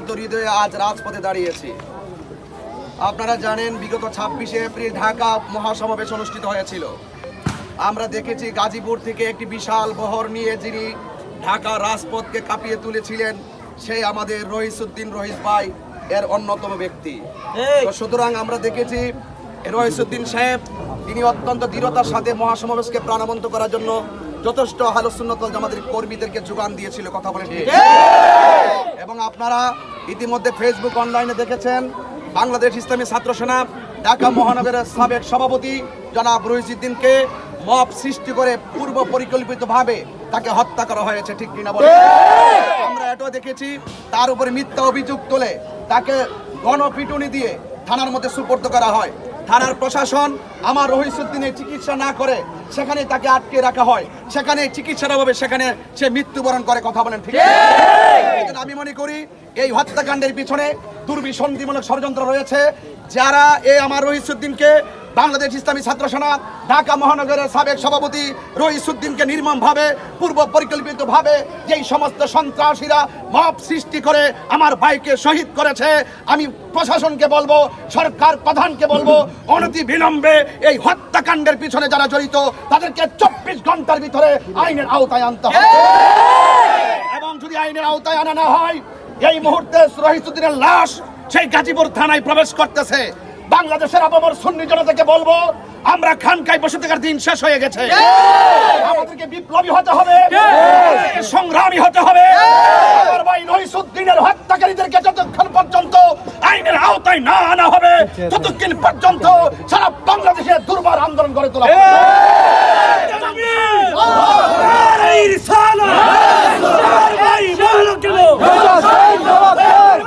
শান্ত হৃদয়ে আজ রাজপথে দাঁড়িয়েছি। আপনারা জানেন বিগত ছাব্বিশে এপ্রিল ঢাকা মহাসমাবেশ অনুষ্ঠিত হয়েছিল। আমরা দেখেছি গাজীপুর থেকে একটি বিশাল বহর নিয়ে যিনি ঢাকা রাজপথকে কাঁপিয়ে তুলেছিলেন সেই আমাদের রহিসুদ্দিন রহিস ভাই এর অন্যতম ব্যক্তি। তো সুতরাং আমরা দেখেছি রহিসুদ্দিন সাহেব তিনি অত্যন্ত দৃঢ়তার সাথে মহাসমাবেশকে প্রাণবন্ত করার জন্য যথেষ্ট হালসুন্নত আমাদের কর্মীদেরকে যোগান দিয়েছিল কথা বলে এবং আপনারা ইতিমধ্যে ফেসবুক অনলাইনে দেখেছেন বাংলাদেশ ইসলামী ছাত্র সেনা ঢাকা মহানগরের সাবেক সভাপতি জনাব রহিজুদ্দিনকে মব সৃষ্টি করে পূর্ব পরিকল্পিতভাবে তাকে হত্যা করা হয়েছে ঠিক কিনা বলে আমরা এটাও দেখেছি তার উপরে মিথ্যা অভিযোগ তোলে তাকে গণপিটুনি দিয়ে থানার মধ্যে সুপর্দ করা হয়। থানার প্রশাসন আমার রহিসুদ্দিনের চিকিৎসা না করে সেখানে তাকে আটকে রাখা হয়। সেখানে চিকিৎসার অভাবে সেখানে সে মৃত্যুবরণ করে কথা বলেন ঠিক আছে? আমি মনে করি এই হত্যাকাণ্ডের পিছনে দুর্বিসন্ধিমূলক ষড়যন্ত্র রয়েছে। যারা এ আমার রহিসুদ্দিনকে বাংলাদেশ ইসলামী ছাত্র সেনা, ঢাকা মহানগরের সাবেক সভাপতি রহিসুদ্দিনকে নির্মমভাবে, পূর্ব পরিকল্পিতভাবে যেই সমস্ত সন্ত্রাসীরা মব সৃষ্টি করে আমার ভাইকে শহীদ করেছে, আমি প্রশাসনকে বলব, সরকার প্রধানকে বলব, অনতি বিলম্বে এই হত্যাকাণ্ডের পিছনে যারা জড়িত, তাদেরকে চব্বিশ ঘণ্টার ভিতরে আইনের আওতায় আনতে হবে। এবং যদি আইনের আওতায় আনা না হয়, এই মুহূর্তে রহিসুদ্দিনের লাশ সেই গাজীপুর থানায় প্রবেশ করতেছে। বাংলাদেশের আপামর সুন্নি জনতাকে বলব আমরা খানকায় বসে থাকার দিন শেষ হয়ে গেছে। আমাদেরকে বিপ্লবী হতে হবে। সংগ্রামী হতে হবে। হত্যাকারীদেরকে যতক্ষণ পর্যন্ত আইনের আওতায় না আনা হবে ততক্ষণ পর্যন্ত সারা বাংলাদেশে দুর্বার আন্দোলন গড়ে তোলা হবে। এই রিসালা ভাই বলল কেন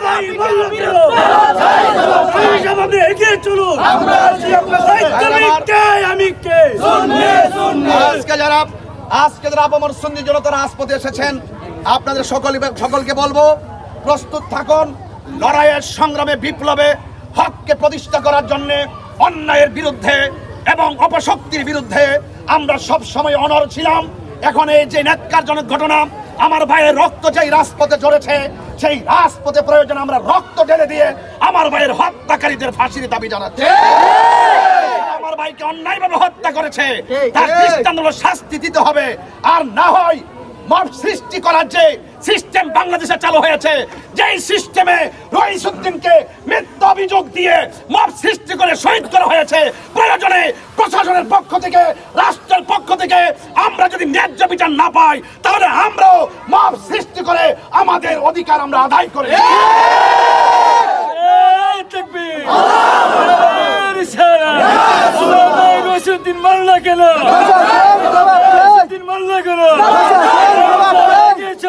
ভাই বলল কেন এই জবাবে আমি কে? আজকে যারা আজকে যারা আপামর সুন্নি জনতার রাজপথে এসেছেন আপনাদের সকল সকলকে বলব প্রস্তুত থাকুন লড়াইয়ের সংগ্রামে বিপ্লবে হককে প্রতিষ্ঠা করার জন্য অন্যায়ের বিরুদ্ধে এবং অপশক্তির বিরুদ্ধে আমরা সব সময় অনর ছিলাম। এখন এই যে ন্যাক্কারজনক ঘটনা আমার ভাইয়ের রক্ত যেই রাজপথে ঝরেছে সেই রাজপথে প্রয়োজন আমরা রক্ত ঢেলে দিয়ে আমার ভাইয়ের হত্যাকারীদের ফাঁসির দাবি জানাচ্ছি আমার ভাইকে অন্যায়ভাবে হত্যা করেছে। তার দৃষ্টান্ত শাস্তি দিতে হবে। আর না হয় মব সৃষ্টি করার যে সিস্টেম বাংলাদেশে চালু হয়েছে যেই সিস্টেমে রহিসুদ্দিনকে মিথ্যা অভিযোগ দিয়ে মব সৃষ্টি করে শহীদ করা হয়েছে প্রয়োজনে প্রশাসনের পক্ষ থেকে রাষ্ট্রের পক্ষ থেকে আমরা যদি ন্যায্য বিচার না পাই তাহলে আমরাও মব সৃষ্টি করে আমাদের অধিকার আমরা আদায় করে রসুদ্দিন মাল্লা কেন? রসুদ্দিন মাল্লা কেন?